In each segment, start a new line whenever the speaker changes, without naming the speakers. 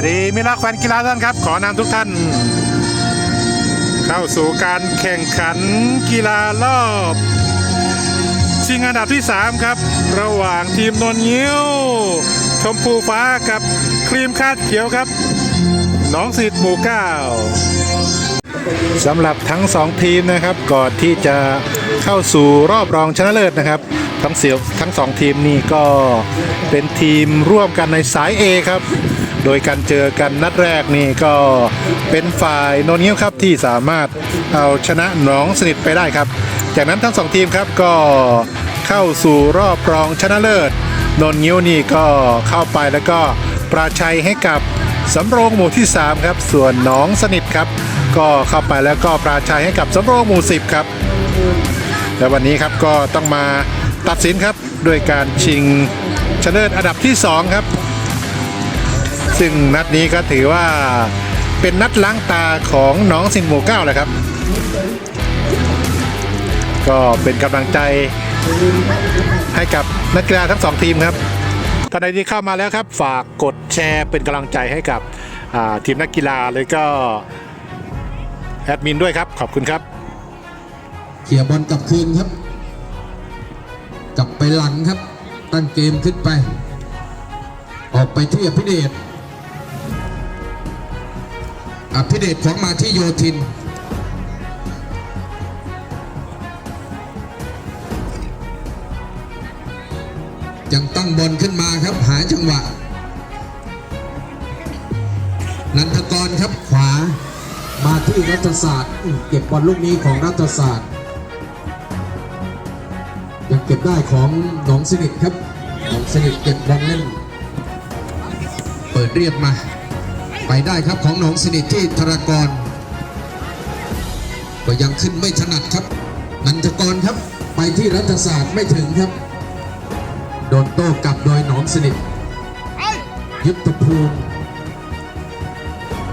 วัสดีมิตรรักแฟนกีฬาท่านครับ ขอนำทุกท่าน เข้าสู่การแข่งขันกีฬารอบชิงอันดับที่ 3 ครับ ระหว่างทีมนนยิ้ว ชมพูฟ้ากับครีมคาดเขียวครับ น้องสิทธิ์หมู่เก้าสำหรับทั้ง 2 ทีมนะครับก่อนที่จะเข้าสู่รอบรองชนะเลิศนะครับทั้งเสียทั้งสองทีมนี่ก็เป็นทีมร่วมกันในสาย A ครับ โดยการเจอกันนัดแรกนี่ก็เป็นฝ่ายโนนยิ้วครับที่สามารถเอาชนะหนองสนิทไปได้ครับ จากนั้นทั้งสองทีมครับก็เข้าสู่รอบรองชนะเลิศนนยิ้วนี่ก็เข้าไปแล้วก็ปราชัยให้กับสำโรงหมู่ที่ 3 ครับ ส่วนหนองสนิทครับ ก็เข้าไปแล้วก็ปราชัยให้กับสำโรงหมู่ 10 ครับ และวันนี้ครับก็ต้องมาตัดสินครับ ด้วยการชิงชนะเลิศอันดับที่ 2 ครับ ซึ่งนัดนี้ก็ถือว่าเป็นนัดล้างตาของหนองสินหมูเก้าแหละครับ ก็เป็นกำลังใจให้กับนักกีฬาทั้งสองทีมครับท่านใดที่เข้ามาแล้วครับ ฝากกดแชร์เป็นกำลังใจให้กับทีมนักกีฬาเลยก็แอดมินด้วยครับ ขอบคุณครับ
เขี่ยบอลกลับคืนครับ กลับไปหลังครับ ตั้งเกมขึ้นไป ออกไปที่อภิเดช อภิเดชของมาที่โยธิน ยังตั้งบอลขึ้นมาครับหาจังหวะ นันทกรครับขวา มาที่รัฐศาสตร์เก็บบอลลูกนี้ของรัฐศาสตร์ ยังเก็บได้ของหนองสนิทครับหนองสนิทเก็บบอลเล่น เปิดเรียบมา ไปได้ครับของหนองสนิทที่ธรากร ก็ยังขึ้นไม่ถนัดครับ นันทกรครับ ไปที่รัฐศาสตร์ไม่ถึงครับ โดนโต้กลับโดยหนองสนิทยุทธภูมิ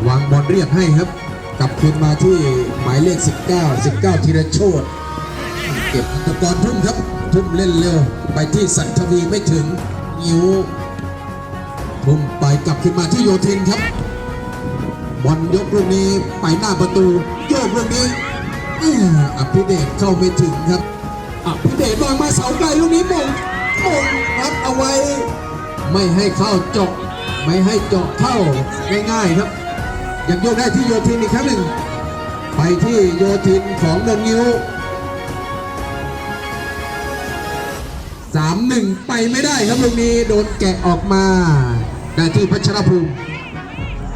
วางบอลเรียบให้ครับ กลับคืนมาที่หมายเลข 19 19ธีรโชตเก็บตะกอนทุ่มครับ ทุ่มเล่นเร็ว ไปที่สันทวีไม่ถึง นิ้วทุ่มไปกลับขึ้นมาที่โยธินครับ บอลยกลูกนี้ไปหน้าประตูโยกลูกนี้อืออภิเดชเข้าไม่ถึงครับอภิเดชวางมาเสาไกลลูกนี้มงมงรับเอาไว้ ไม่ให้เข้าเจาะไม่ให้เจาะเข้าง่ายๆครับยังโยกได้ที่โยธินอีกครั้งหนึ่งไปที่โยธินของเดนนิวสามหนึ่งไปไม่ได้ครับลูกนี้โดนแกะออกมาได้ที่พัชรภูมิ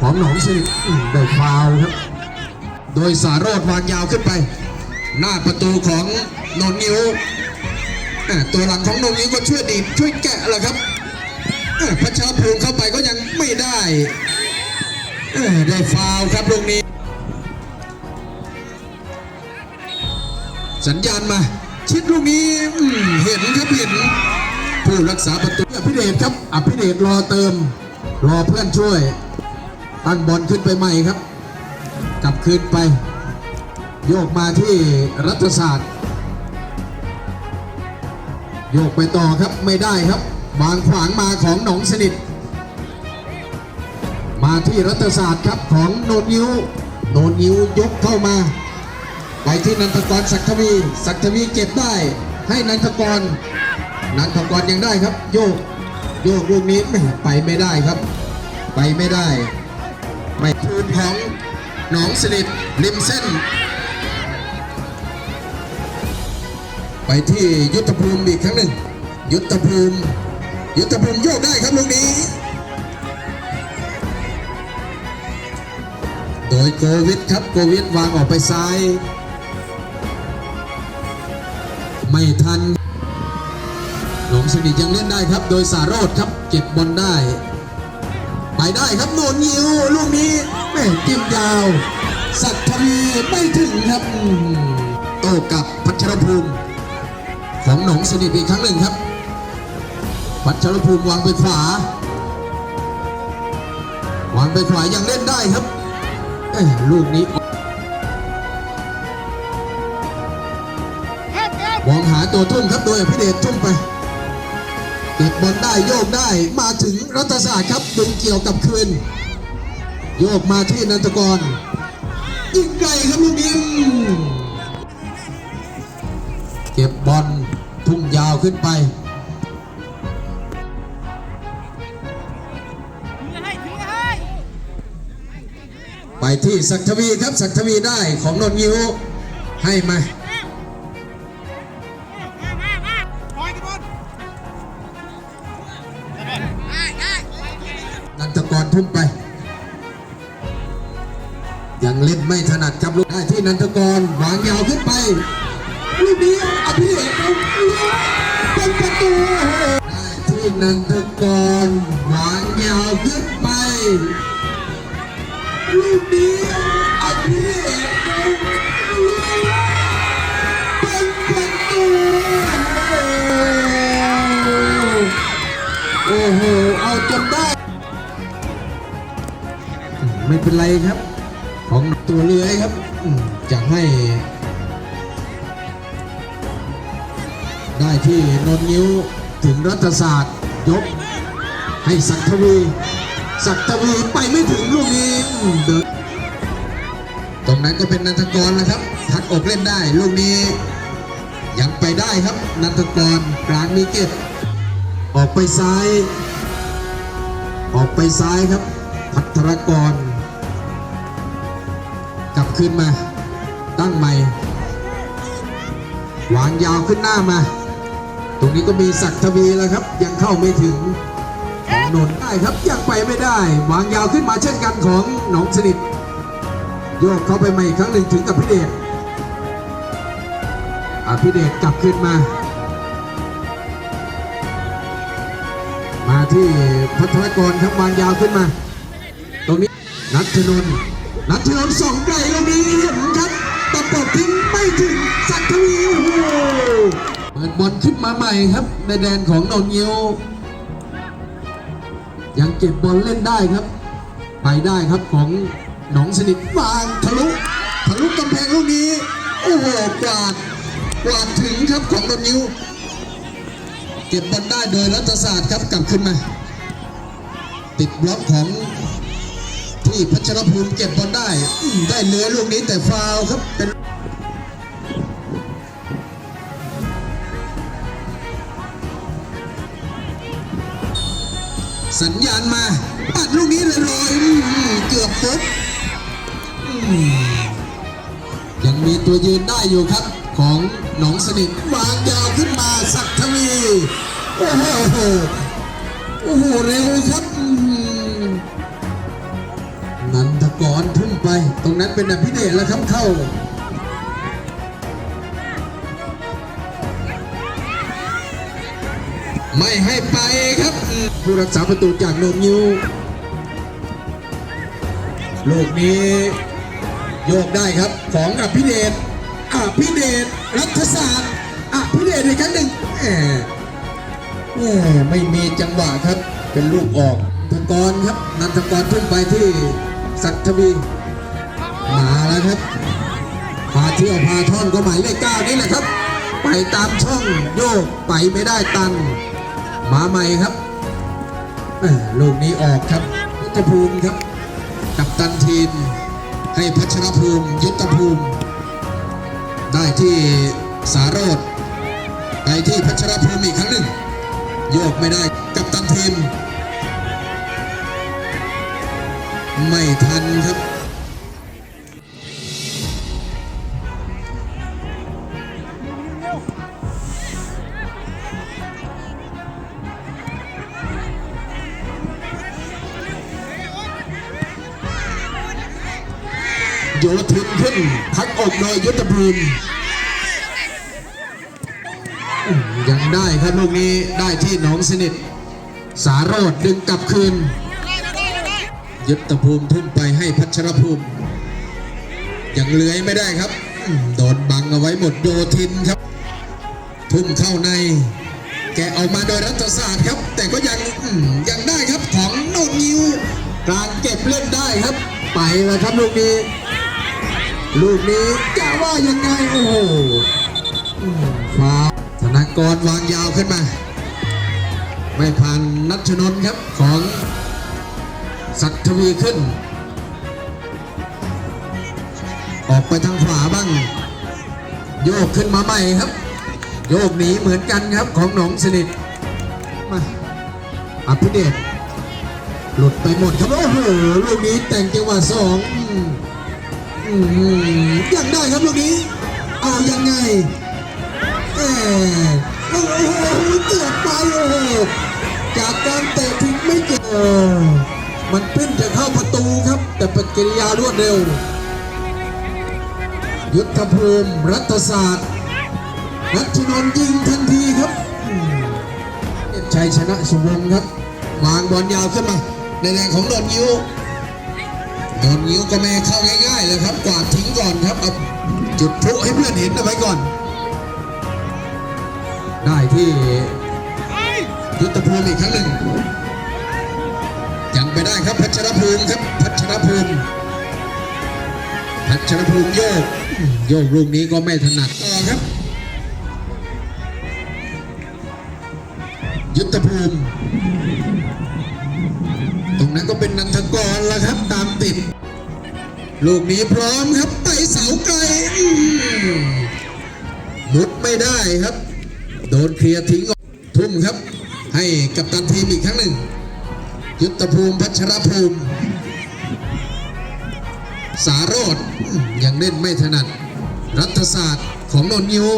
ของหนองสนิทอืมได้ฟาวครับ โดยสารอดวางยาวขึ้นไป หน้าประตูของนนนิวตัวหลังของนนนิวก็ช่วยดีช่วยแกะแหละครับอ่าพัชรภูมิเข้าไปก็ยังไม่ได้ได้ฟาวครับลูกนี้ สัญญาณมา ชิดลูกนี้เห็นครับเห็นผู้รักษาประตูอภิเดชครับอภิเดชรอเติม รอเพื่อนช่วย ตั้งบอลขึ้นไปใหม่ครับ กลับคืนไป โยกมาที่รัฐศาสตร์ โยกไปต่อครับไม่ได้ครับวางขวางมาของหนองสนิท มาที่รัฐศาสตร์ครับของโนนยิวโนนยิวยกเข้ามาไปที่นันทกรศักดิ์ทวีศักดิ์ทวีเก็บได้ ให้นันทกร นันทกรยังได้ครับ โยก โยกลูกนี้ไม่ไปไม่ได้ครับ ไปไม่ได้ ของหนองสนิทริมเส้น ไปที่ยุทธภูมิอีกครั้งหนึ่ง ยุทธภูมิ ยุทธภูมิโยกได้ครับลูกนี้ โดยโกวิทครับโกวิทวางออกไปซ้าย ไม่ทันหนองสนิทยังเล่นได้ครับ โดยสารโรดครับเก็บบอลได้ ไปได้ครับโนนยิวลูกนี้ แม่จิ้มยาว สัตว์ทวีไม่ถึงครับ โต้กับพัชรภูมิ ของหนองสนิทอีกครั้งหนึ่งครับ พัชรภูมิวางไปขวาวางไปขวายังเล่นได้ครับเอ้ลูกนี้มองหาตัวทุ่มครับโดยอภิเดชทุ่มไปเก็บบอลได้โยกได้มาถึงรัฐศาสตร์ครับดึงเกี่ยวกับคืน โยกมาที่นันทกรยิงไกลครับลูกนี้เก็บบอลทุ่งยาวขึ้นไปไปที่สักทวีครับสักทวีได้ของนนยิวให้มา นันทกรวางยาวขึ้นไปลูกนี้อภิเดชครับเป็นประตูได้ที่นันทกรวางยาวขึ้นไปลูกนี้อภิเดชครับเป็นประตูโอ้โหเอาจนได้ ไม่เป็นไรครับ ของตัวเลื้อยครับ อืมจะให้ ได้ที่นนนิ้วถึงรัฐศาสตร์ยก ให้สักทวี สักทวีไปไม่ถึงลูกนี้อืมเดินตรงนั้นก็เป็นนันทกรนะครับ พัดอกเล่นได้ลูกนี้ ยังไปได้ครับ นันทกรกลางมีเก็บออกไปซ้าย ออกไปซ้ายครับ พัทรกร ขึ้นมา ตั้งใหม่วางยาวขึ้นหน้ามา ตรงนี้ก็มีศักดิ์ทวีแล้วครับ ยังเข้าไม่ถึงของนนได้ครับยังไปไม่ได้วางยาวขึ้นมาเช่นกันของหนองสนิทโยกเข้าไปใหม่อีกครั้งหนึ่งถึงกับพิเดชอภิเดชกลับขึ้นมา มาที่พัทรกรครับวางยาวขึ้นมา ตรงนี้นัทชนนท์ นัทชนนท์สองไกลตรงนี้เห็นครับตะปบทิ้งไม่ถึงสักทวีโอ้โหเปิดบอลขึ้นมาใหม่ครับ ในแดนของนนยิวยังเก็บบอลเล่นได้ครับ ไปได้ครับของหนองสนิทวางทะลุทะลุกำแพงลูกนี้ โอ้โหกวาดกวาดถึงครับของนนยิวเก็บบอลได้โดยรัฐศาสตร์ครับกลับขึ้นมา ติดบล็อกของ ที่พัชรภูมิเก็บบอลได้ ได้เหลือลูกนี้แต่ฟาวครับเป็นสัญญาณมา ปัดลูกนี้เลยลอยเกือบฟุบยังมีตัวยืนได้อยู่ครับ ของหนองสนิทวางยาวขึ้นมา สักทวี โอ้โหโอ้โห เร็วครับ นันทกรทุ่มไป ตรงนั้นเป็นอภิเดชแล้วครับเข้าไม่ให้ไปครับ ผู้รักษาประตูจากโนมยูลูกนี้โยกได้ครับของอภิเดชอภิเดชรัฐศาสตร์อภิเดชอีกครั้งหนึ่งแหมแหม่ไม่มีจังหวะครับ เป็นลูกออกธกรครับนันทกรทุ่มไปที่ สักทวีมาแล้วครับพาเที่ยวพาท่อนก็หมายเลขเก้านี่แหละครับ ไปตามช่องโยกไปไม่ได้ตันมาใหม่ครับลูกนี้ออกครับยุทธภูมิครับ กับตันทีม ให้พัชรภูมิยุทธภูมิ ได้ที่สารโรดไปที่พัชรภูมิอีกครั้งหนึ่งโยกไม่ได้กับตันทีม ไม่ทันครับ โยทินขึ้นพักอกโดยยุทธภูมิยังได้ครับลูกนี้ได้ที่หนองสนิท สารโรดดึงกลับคืน ยุทธภูมิทุ่มไปให้พัชรภูมิยังเลื้อยไม่ได้ครับโดนบังเอาไว้หมดโยทินครับ ทุ่มเข้าใน แกเอามาโดยรัฐศาสตร์ครับ แต่ก็ยังยังได้ครับของโนนิวกลางเก็บเล่นได้ครับ ไปแล้วครับลูกนี้ ลูกนี้จะว่ายังไงโอ้โหอืมฟาธนากรวางยาวขึ้นมา ไม่ผ่านนัชนนท์ครับของ ศักดิ์ทวีขึ้น ออกไปทางขวาบ้าง โยกขึ้นมาใหม่ครับ โยกหนีเหมือนกันครับของหนองสนิทมาอภิเดชหลุดไปหมดครับโอ้โหลูกนี้แต่งจังหวะสองอยังได้ครับลูกนี้ เอายังไงเออโอ้โหเกือบไปโอ้โหจากการเตะทิ้งไม่เจอ มันเพิ่งจะเข้าประตูครับ แต่เปฏิกิริยารวดเร็ว ยุทธภูมิรัฐศาสตร์รัชนนท์ยิงทันทีครับชัยชนะสุวงศ์ครับวางบอลยาวขึ้นมา ในแรงของโดนยิวโดนยิวก็ไม่เข้าง่ายๆเลยครับกวาดทิ้งก่อนครับเอาจุดพลุให้เพื่อนเห็นเอาไว้ก่อน ได้ที่ยุทธภูมิอีกครั้งหนึ่ง ไปได้ครับพัชรภูมิครับพัชรภูมิพัชรภูมิโยกโยกลูกนี้ก็ไม่ถนัดต่อครับ ยุทธภูมิ ตรงนั้นก็เป็นนันทกรแล้วครับตามติด ลูกนี้พร้อมครับไปเสาไกลอื้อมุดไม่ได้ครับ โดนเคลียร์ทิ้งออกทุ่มครับ ให้กับตันทีมอีกครั้งหนึ่ง ยุทธภูมิพัชรภูมิ สารโรดยังเล่นไม่ถนัด รัฐศาสตร์ของนนยิว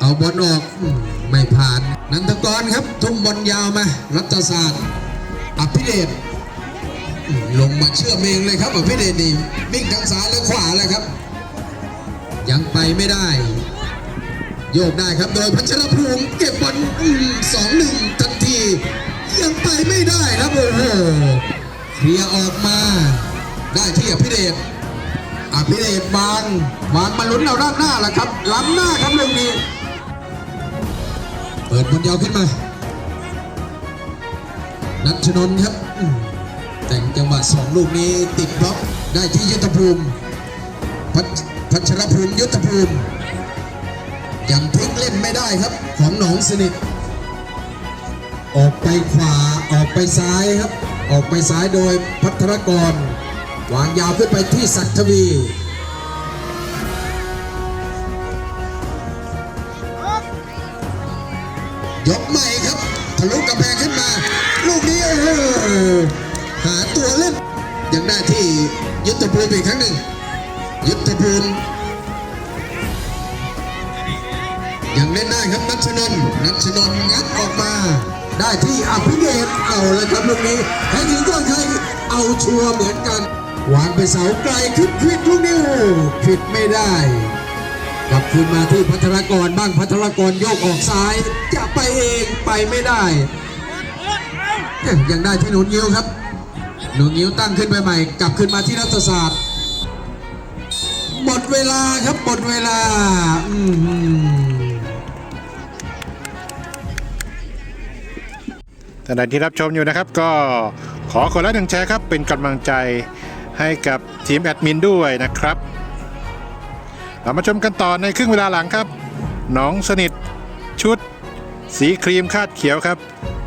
เอาบอลออกไม่ผ่าน นันทกรครับ ทุ่มบอลยาวมา รัฐศาสตร์อภิเดชลงมาเชื่อมเองเลยครับอภิเดชนี่วิ่งทางซ้ายและขวาเลยครับ ยังไปไม่ได้ โยกได้ครับโดยพัชรภูมิเก็บบอลสองหนึ่งทันที ยังไปไม่ได้ครับโอ้โหเคลียร์ออกมา ได้ที่อภิเดชอภิเดชวางวางมาลุ้นเอาด้านหน้าแหละครับล้ำหน้าครับเรื่องนี้ เปิดบอลยาวขึ้นมานัชนน์ครับ แต่งจังหวะสองลูกนี้ติดบล็อกได้ที่ยุทธภูมิพัชพัชรภูมิยุทธภูมิยังพลิกเล่นไม่ได้ครับ ของหนองสนิท ออกไปขวาออกไปซ้ายครับ ออกไปซ้ายโดยพัทรกร วางยาวขึ้นไปที่สักทวียกใหม่ครับทะลุกำแพงขึ้นมา ลูกนี้โอ้โหาตัวเล่น ยังได้ที่ยุทธภูมิอีกครั้งหนึ่ง ยุทธภูมิยังเล่นได้ครับนัชนนนัชนนงัดออกมา ได้ที่อภิเดชเอาเลยครับลูกนี้ใครถึงก่อนใครเอาชัวร์เหมือนกันวางไปเสาไกลขึ้นควิดลูกนี้โอ้ผิดไม่ได้กลับคืนมาที่พัทรกรบ้างพัทรกรโยกออกซ้าย จะไปเองไปไม่ได้ ยังได้ที่หนุนยิ้วครับ หนุนยิ้วตั้งขึ้นไปใหม่ กลับคืนมาที่รัฐศาสตร์หมดเวลาครับหมดเวลา อือ
ท่านใดที่รับชมอยู่นะครับ ก็ขอคนละหนึ่งแชร์ครับ เป็นกำลังใจให้กับทีมแอดมินด้วยนะครับ เรามาชมกันต่อในครึ่งเวลาหลังครับ หนองสนิทชุด สีครีมคาดเขียวครับ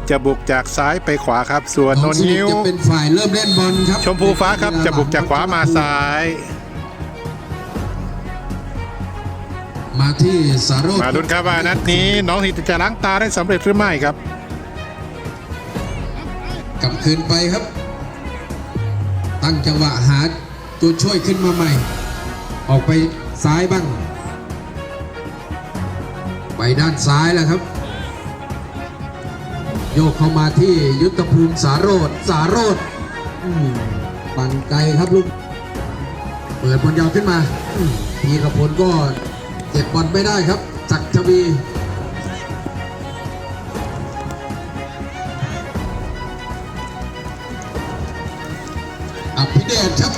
จะบุกจากซ้ายไปขวาครับ ส่วนนนยิว
จะเป็นฝ่ายเริ่มเล่นบอลครับ
ชมพูฟ้าครับ จะบุกจากขวามาซ้าย
มาที่สารโรจน์
มาลุ้นครับว่านัดนี้น้องสนิทจะล้างตาได้สำเร็จหรือไม่ครับ
กลับคืนไปครับ ตั้งจังหวะหาตัวช่วยขึ้นมาใหม่ ออกไปซ้ายบ้าง ไปด้านซ้ายแล้วครับ โยกเข้ามาที่ยุทธภูมิสารโรดสารโรดปังไกลครับลูกเปิดบอลยาวขึ้นมาพีรพลก็เก็บบอลไม่ได้ครับจักรทวี อภิเดชครับ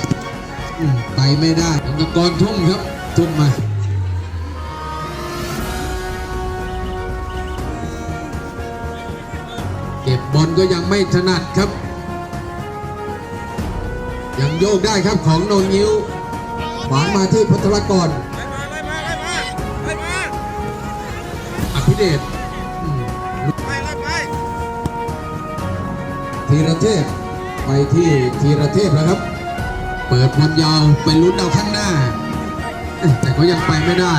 ไปไม่ได้ธนกรทุ่มครับ ทุ่มมาเก็บบอลก็ยังไม่ถนัดครับ ยังโยกได้ครับของโนนยิวหวางมาที่พัทรกรอภิเดช
ไล่ไล่ไป
ธีรเทพ ไปที่ธีรเทพแล้วครับ เปิดบอลยาวไปลุ้นเอาข้างหน้า แต่ก็ยังไปไม่ได้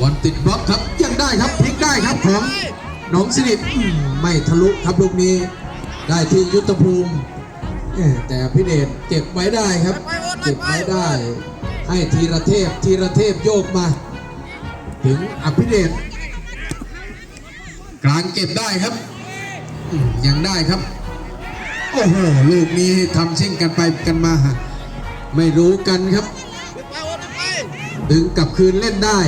บอลติดบล็อกครับยังได้ครับพลิกได้ครับของหนองสิริไม่ทะลุครับลูกนี้ ได้ที่ยุทธภูมิแต่พิเดชเก็บไว้ได้ครับ เก็บไว้ได้ ให้ธีรเทพธีรเทพโยกมา ถึงอภิเดช กลางเก็บได้ครับ ยังได้ครับ โอ้โห ลูกนี้ทำชิ่งกันไปกันมา ไม่รู้กันครับ ดึงกลับคืนเล่นได้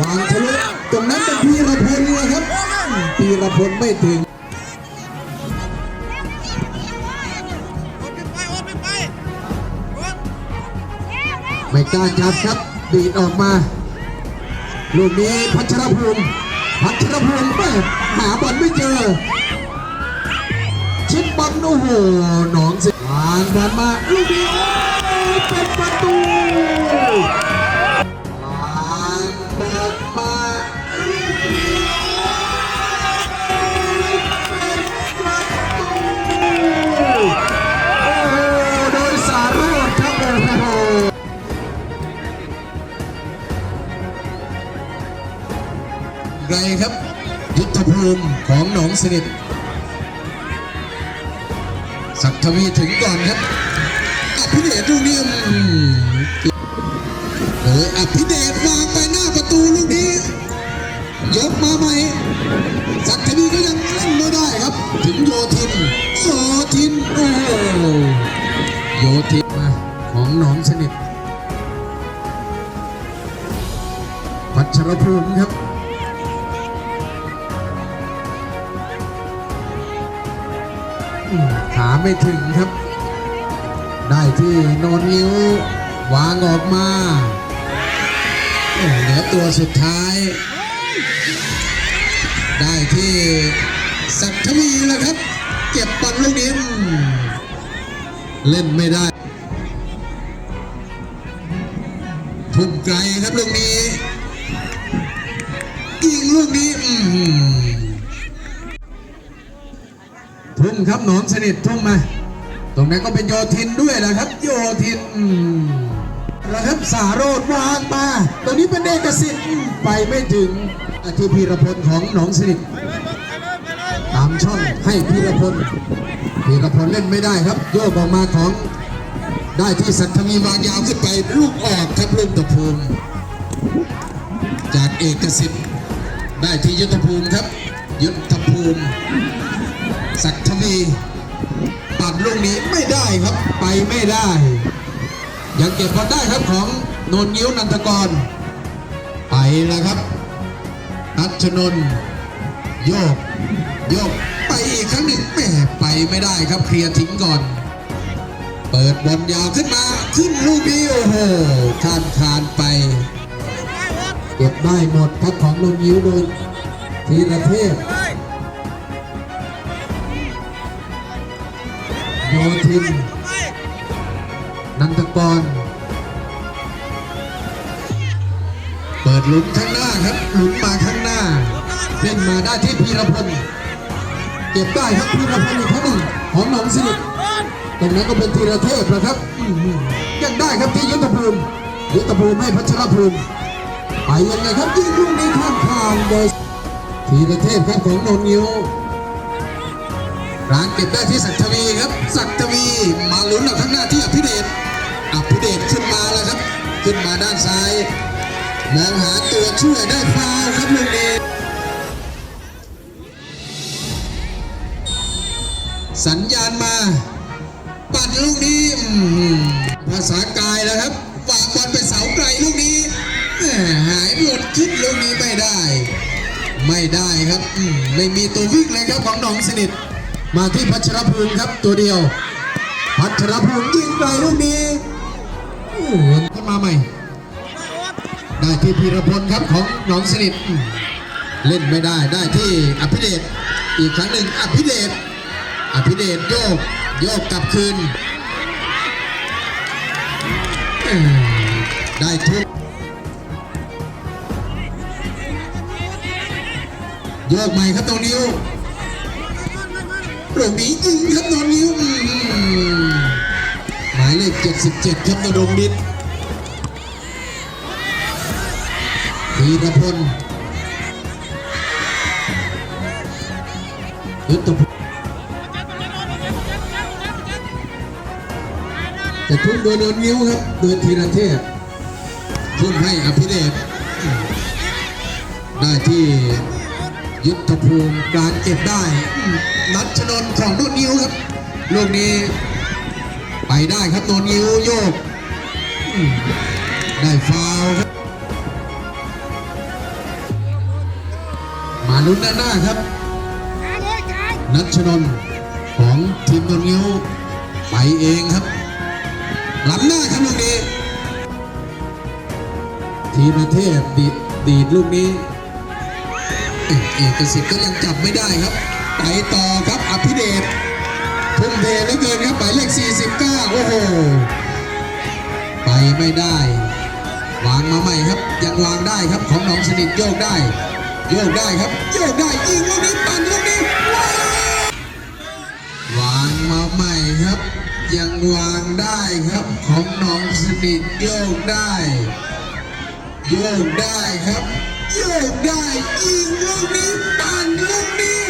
วางทะลุตรงนั้นเป็นพีรพลเลยครับพีรพลไม่ถึง
ไปโอ๊ตไปโอ๊ต
ไม่กล้าจับครับดีดออกมา ลูกนี้พัชรภูมิ พัชรพงศ์ไปหาบอลไม่เจอ ชิดบอลโอ้โหหนองเสียวางบอลมาลูกนี้เป็นประตู ไกลครับ ยุทธภูมิของหนองสนิทสักทวีถึงก่อนครับอภิเดชลูกนี้อืมเอออภิเดชวางไปหน้าประตูลูกนี้ยกมาใหม่สักทวีก็ยังเล่นไม่ได้ครับ ถึงโยทินโยทินโอ้โยทินมาของหนองสนิทพัชรภูมิครับาไม่ถึงครับ ได้ที่โนนนิ้ววางออกมาเหลือตัวสุดท้าย ได้ที่สัตทวีแล้วครับ เก็บบอลลูกนี้มเล่นไม่ได้ ทุ่มไกลครับลูกนี้ ครับหนองสนิททุ่มมา ตรงนั้นก็เป็นโยทินด้วยนะครับ โยทินแล้วครับสาโรดวางมาตรงนี้เป็นเอกสิทธิ์ไปไม่ถึงอาทิพีรพลของหนองสนิทตามช่องให้พีรพลพีรพลเล่นไม่ได้ครับ โยกออกมาของได้ที่สัตทวีวางยาวขึ้นไปลูกออกครับลูกตะภูมิจากเอกสิทธิ์ได้ที่ยุทธภูมิครับ ยุทธภูมิ ดิ์ทวีปัดลูกนี้ไม่ได้ครับไปไม่ได้ ยังเก็บบอลได้ครับของโนนยิ้วนันทกร ไปแล้วครับนัชนนโยกโยกไปอีกครั้งหนึ่งแม่ไปไม่ได้ครับเคลียร์ทิ้งก่อน เปิดบอลยาวขึ้นมาขึ้นลูกนี้โอ้โหคานคานไป เก็บได้หมดครับของโนนยิ้วโดยทีละเทพ โยทิน นันทกร เปิดหลุมข้างหน้าครับ หลุมมาข้างหน้าเล่นมาได้ที่พีรพล เก็บได้ครับพีรพลอีกครั้งหนึ่งของหนองสิริตรงนั้นก็เป็นธีรเทพนะครับยังได้ครับที่ยุทธภูมิยุทธภูมิให้พัชรภูมิไปยังไงครับยิงลูกนี้ข้ามคานโดยธีรเทพครับของนนนิว ร้านเก็บได้ที่สักทวีครับ สักทวีมาลุ้นเอาข้างหน้าที่อภิเดชอภิเดชขึ้นมาแล้วครับ ขึ้นมาด้านซ้าย มองหาตัวช่วยได้ฟาวครับลูกนี้สัญญาณมา ปัดลูกนี้ภาษากายแล้วครับฝากบอลไปเสาไกลลูกนี้หายหมดคิดลูกนี้ไม่ได้ ไม่ได้ครับ ไม่มีตัววิ่งเลยครับของหนองสนิท มาที่พัชรภูมิครับตัวเดียว พัชรภูมิยิงไกลลูกนี้โอ้โหขึ้นมาใหม่ ได้ที่พีรพลครับของหนองสนิทเล่นไม่ได้ได้ที่อภิเดชอีกครั้งหนึ่งอภิเดชอภิเดชโยกโยกกลับคืนได้ทุกโยกใหม่ครับตรงนิ้ว ลูกนี้ยิงครับนนนิ้วหมายเลข 77ครับนรงมิตรธีรพลยุทธพลจะทุ่มโดยนนนิ้วครับ โดยธีรเทพทุ่มให้อภิเดชได้ที่ยุทธภูมิการเก็บได้ นัชนนของนนนิ้วครับ ลูกนี้ ไปได้ครับโดนนิ้วโยก ได้ฟาวครับมาลุ้นด้านหน้าครับ นัชนน์ของทีมโดนนิ้ว ไปเองครับล้ำหน้าครับลูกนี้ ทีมเทพดีดดีดลูกนี้เอกสิทธิ์ก็ยังจับไม่ได้ครับ ต่อครับอภิเดชทุ่มเทเหลือเกินครับหมายเลข 49 โอ้โห ไปไม่ได้ วางมาใหม่ครับยังวางได้ครับของน้องสนิทโยกได้ โยกได้ครับ โยกได้ยิงลูกนี้ปั่นลูกนี้วางมาใหม่ครับ ยังวางได้ครับของน้องสนิทโยกได้โยกได้ครับโยกได้ยิงลูกนี้ปั่นลูกนี้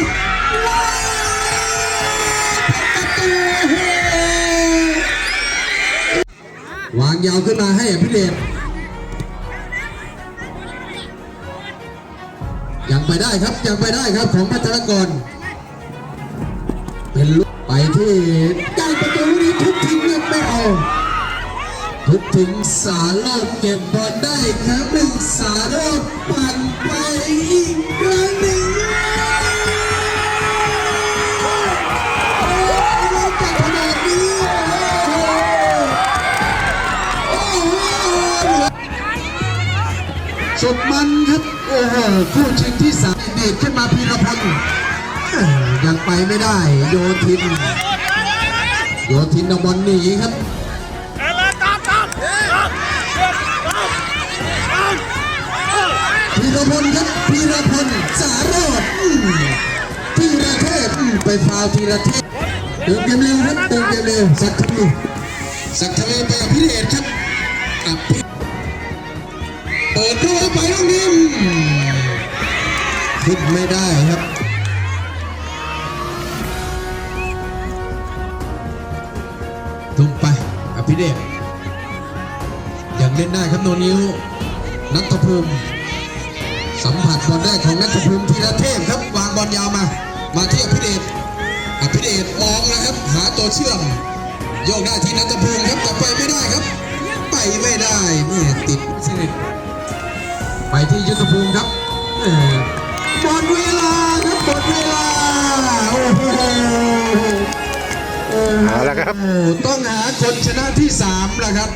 วางยาวขึ้นมาให้อภิเดชยังไปได้ครับยังไปได้ครับของพัฒนกรเป็นลูกไปที่ได้ประตูนี้ทุบทิ้งเลือกไม่เอาทุกถึงสาโลดเก็บบอลได้ครับหนึ่งสาโลดปั่นไปอีกครั้งหนึ่ง สุดมันครับโอ้โหคู่ชิงที่สามเดีดขึ้นมาพีรพลเอ้ยยังไปไม่ได้ โยทิน โยทินเอาบอลหนีครับพีรพลครับพีรพลสารโรดพีระเทพไปฟาวพีระเทพเติมเกมเร็วครับเติมเกมเร็วสักทวีสักทวีไปอภิเดชครับ นี้อืมขึ้นไม่ได้ครับทุ่มไปอภิเดชยังเล่นได้ครับโนนิ้ว นัทภูมิสัมผัสบอลแรกของนัทภูมิธีรเทพครับ วางบอลยาวมา มาที่อภิเดชอภิเดชมองนะครับ หาตัวเชื่อม โยกได้ที่นัทภูมิครับแต่ไปไม่ได้ครับ ไปไม่ได้แม่ติดสนิท ไปที่ยุทธภูมิครับแม่หมดเวลาครับหมดเวลา โอ้โหโอ้โห
เอาละครับ
โอ้ต้องหาคนชนะที่สามแล้วครับ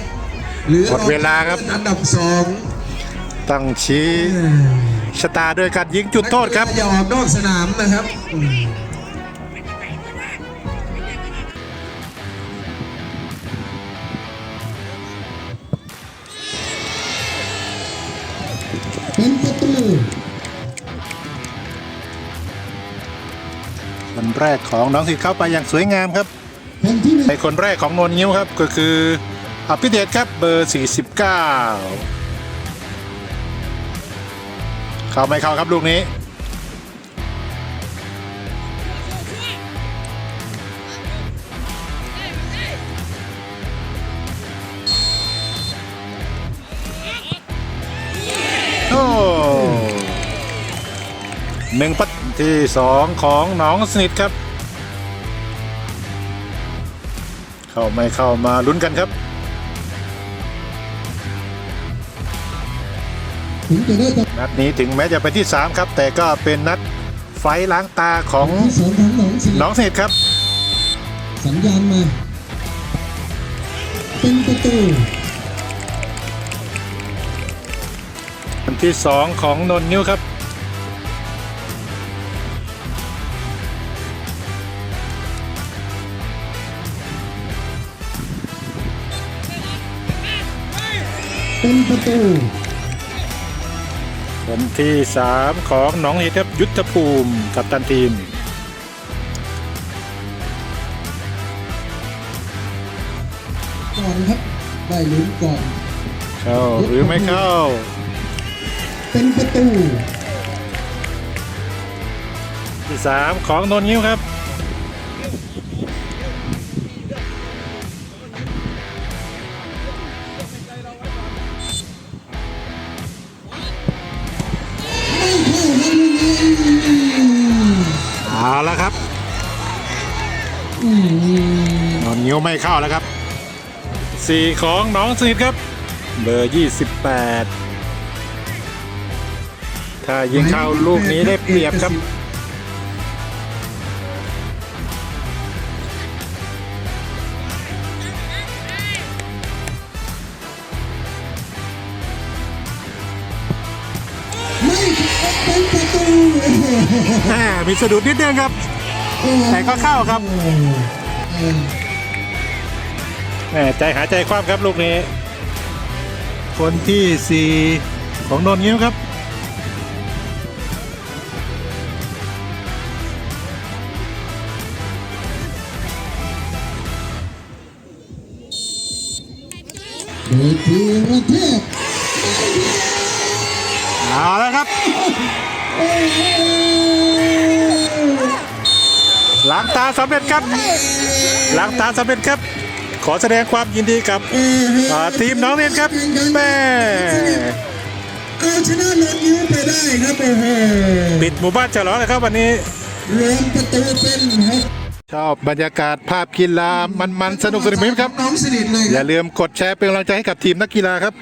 เหลือ
หมดเวลาครับ
อันดับสอง
ต้องชี้ชะตาด้วยการยิงจุดโทษครับ
นักกีฬาอย่าออกนอกสนามนะครับ
แรกของน้องสิทธิ์เข้าไปอย่างสวยงามครับ
คนที่หนึ่ง
ในคนแรกของนนยิ้วครับก็คืออภิเดชครับเบอร์ 49 เข้าไม่เข้าครับลูกนี้ หนึ่งปัดที่สองของหน้องสนิทครับ เข้าไม่เข้ามาลุ้นกันครับ
ถึงจะได้ตำ
นัดนี้ถึงแม้จะเป็นที่ 3 ครับ แต่ก็เป็นนัดไฟล้างตาของ
น้องส
นิทครับ
สัญญาณมา เป็นประตู
นที่ 2 ของนนนิ้วครับ
เป็นประตู
ผมที่ 3 ของน้องเฮดครับยุทธภูมิกับตันทีม
ก่อนครับได้ลุ้นก่อน
เข้าหรือไม่เข้า
เป็นประตู
ที่สามของโนนิ้วครับ นนท์งิ้วไม่เข้าแล้วครับสี่ของน้องสนิทครับ เบอร์28ถ้ายิงเข้าลูกนี้ได้เปรียบครับ
ไม่เป็นประตู
แหมมีสะดุดนิดนึงครับ แต่ก็เข้าครับ แหมใจหายใจคว่ำครับลูกนี้ คนที่4ของนนท์ยิ้วครับ
โดยทีระเทพ
เอาแล้วครับ ล้างตาสำเร็จครับ ล้างตาสำเร็จครับ ขอแสดงความยินดีกับอ่าทีมน้องเรียนครับแม่
เอาชนะนนท์ยิ้วไปได้ครับโอ้โห
ปิดหมู่บ้านฉลองเลยครับวันนี้
รวมประตูเป็นหก
ชอบบรรยากาศภาพกีฬามันๆสนุกสนุกไหมครับ
น้องสนิทเลยค
อ
รั
ย่า
บ
ลืมกดแชร์เป็นกำลังใจให้กับทีมนักกีฬาครับ